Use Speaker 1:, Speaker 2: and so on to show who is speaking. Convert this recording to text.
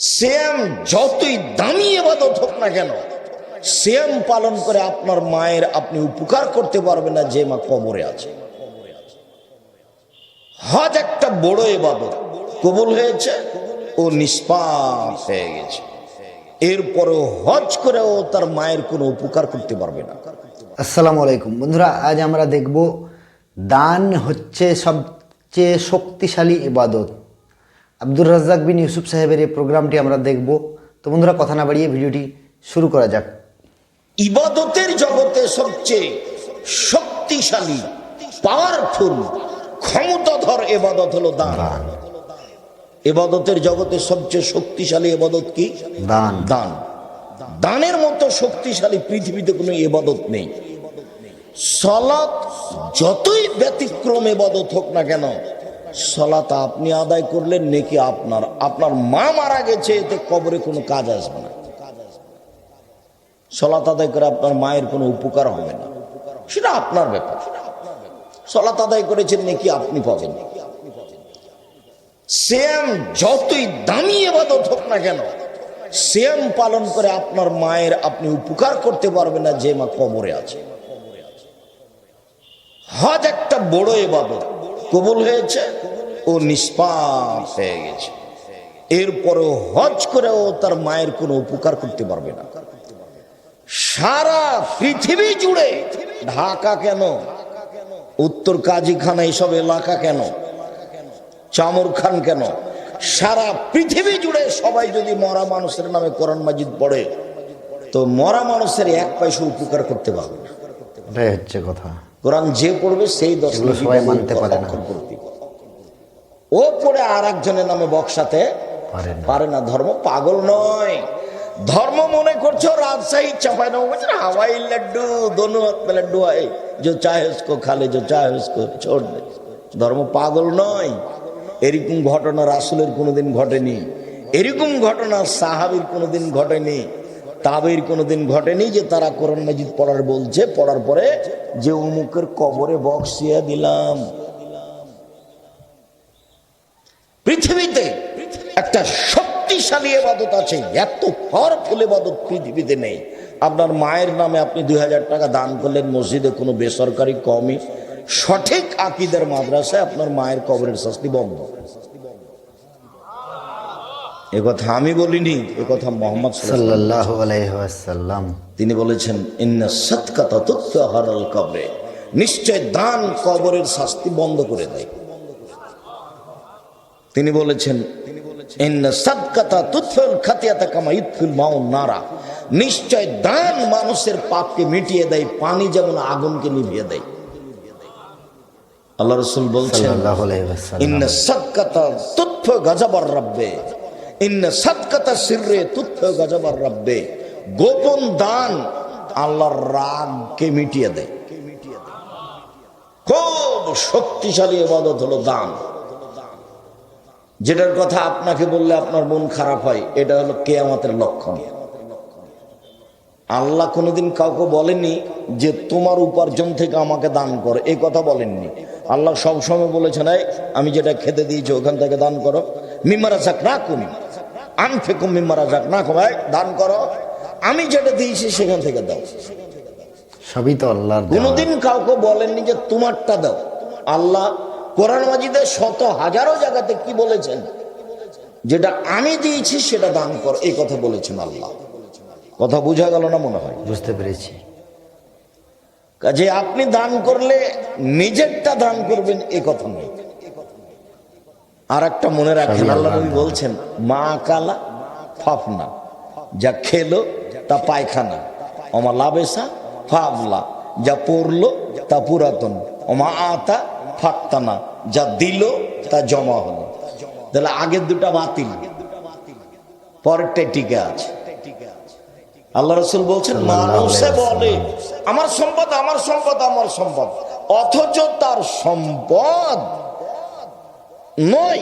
Speaker 1: শ্যাম যতই দামি এবাদত হোক না কেন, শ্যাম পালন করে আপনার মায়ের আপনি উপকার করতে পারবেন না যে মা কবরে আছে। হজ একটা বড় এবাদত কবুল হয়েছে ও নিষ্পাপ হয়ে গেছে। এরপরেও হজ করেও তার মায়ের কোনো উপকার করতে পারবে না।
Speaker 2: আসসালামু আলাইকুম। বন্ধুরা, আজ আমরা দেখব, দান হচ্ছে সবচেয়ে শক্তিশালী ইবাদত আব্দুর রাজ্জাক বিন ইউসুফ সাহেবের এই প্রোগ্রামটি আমরা দেখব। তো বন্ধুরা কথা না বাড়িয়ে ভিডিওটি শুরু করা যাক।
Speaker 1: ইবাদতের জগতে সবচেয়ে শক্তিশালী পাওয়ারফুল ক্ষমতাধর এবাদত হলো দান। এবাদতের জগতে সবচেয়ে শক্তিশালী এবাদত কি?
Speaker 2: দান।
Speaker 1: দান। দানের মতো শক্তিশালী পৃথিবীতে কোনো এবাদত নেই। সলাৎ যতই ব্যতিক্রম এবাদত হোক না কেন সলাত আপনি আদায় করলেন, নাকি আপনার? আপনার মা মারা গেছে, এতে কবরে কোনো কাজ আসবে না। সলাত আদায় করে আপনার মায়ের কোনো উপকার হবে না। সেটা আপনার ব্যাপার। সলাত আদায় করেছেন, নাকি আপনি পাবেন। শ্যাম যতই দামি এবাদত হোক না কেন, শ্যাম পালন করে আপনার মায়ের আপনি উপকার করতে পারবেন না, যে মা কবরে আছে। হজ একটা বড় এবাদত। কবুল হয়েছে ও নিষ্পাপ হয়ে গেছে। এরপরেও হজ করেও তার মায়ের কোনো উপকার করতে পারবে না। সারা পৃথিবী জুড়ে ঢাকা কেন? উত্তর কাজীখানা এইসব এলাকা কেন? চামর খান কেন? সারা পৃথিবী জুড়ে সবাই যদি মরা মানুষের নামে কোরআন মাজিদ পড়ে, তো মরা মানুষের এক পয়সা উপকার করতে পারবে না।
Speaker 2: এটাই হচ্ছে কথা।
Speaker 1: কোরআন যে পড়বে সেই দশ
Speaker 2: মানতে পারে না।
Speaker 1: ও পড়ে আর একজনের নামে বক্সাতে
Speaker 2: পারে না।
Speaker 1: ধর্ম পাগল নয়। ধর্ম মনে করছ রাজশাহী চাপাই না হাওয়াই লাড্ডু দনুয়াত লাড্ডু হয় যে হসকো খালে যে চাহেসকো ছোট ধর্ম পাগল নয়। এরকম ঘটনা রাসুলের কোনোদিন ঘটেনি। এরকম ঘটনা সাহাবির কোনোদিন ঘটেনি। তাবের কোনোদিন ঘটেনি যে তারা কোরআন মাজিদ পড়ার বলছে, পড়ার পরে যে অমুকের কবরে বক্সিয়া দিলাম। পৃথিবীতে একটা শক্তিশালী এবাদত আছে, এত পাওয়ারফুল এবাদত পৃথিবীতে নেই। আপনার মায়ের নামে আপনি দুই হাজার টাকা দান করলেন, মসজিদে কোনো বেসরকারি কমই সঠিক আকিদের মাদ্রাসায় আপনার মায়ের কবরের শাস্তি বন্ধ। এ কথা আমি বলিনি এ কথা মোহাম্মদ সাল্লাল্লাহু তিনি বলেছেন ইন্না তথ্য হারাল কবরে। নিশ্চয় দান কবরের শাস্তি বন্ধ করে দেয়। তিনি বলেছেন নিশ্চয় দান মানুষের পাপকে মিটিয়ে দেয় পানি যেমন আগুনকে নিভিয়ে দেয়। আল্লাহ রসুল বলছেন ইন্ন সৎকাতা তুৎফ গজবার রব্বে। ইন্ন সৎকাতা সিররে তুৎফ গজবার রব্বে। গোপন দান আল্লাহর রাগকে মিটিয়ে দেয় খুব শক্তিশালী ইবাদত হলো দান। যেটার কথা আপনাকে বললে আপনার মন খারাপ হয়, এটা হলো কেয়ামতের লক্ষণ। আল্লাহ কোনোদিন কাউকে বলেনি যে তোমার উপার্জন থেকে আমাকে দান কর, এ কথা বলেননি। আল্লাহ সবসময় বলেছেন আমি যেটা খেতে দিয়েছি, ওখান থেকে দান করো। মিমারা যাক না আন ফেকুম যাক না কম এই দান করো। আমি যেটা দিয়েছি সেখান থেকে দাও।
Speaker 2: সবই তো আল্লাহর দেওয়া।
Speaker 1: কোনোদিন কাউকে বলেননি যে তোমারটা দাও। আল্লাহ কোরআন মাজিদের শত হাজারো জায়গাতে কি বলেছেন? যেটা আমি দিয়েছি সেটা দান কর। এই কথা বলেছেন আল্লাহ। কথা বোঝা গেল না মনে হয়?
Speaker 2: বুঝতে পেরেছি।
Speaker 1: কাজে আপনি দান করলে নিজেরটা দান করবেন এ কথা নয়। আর একটা মনে রাখেন আল্লাহ নবী বলছেন মা কালা ফাফনা যা খেলো তা পায়খানা অমা লাবেসা ফাফলা যা পড়ল তা পুরাতন অমা আতা ফাত্তানা যা দিল তা জমা হলো। তাহলে আগের দুটা বাতিল পরেরটাই টিকে আছে। আল্লাহ রসুল বলছেন মানুষে বলে আমার সম্পদ আমার সম্পদ আমার সম্পদ অথচ তার সম্পদ নয়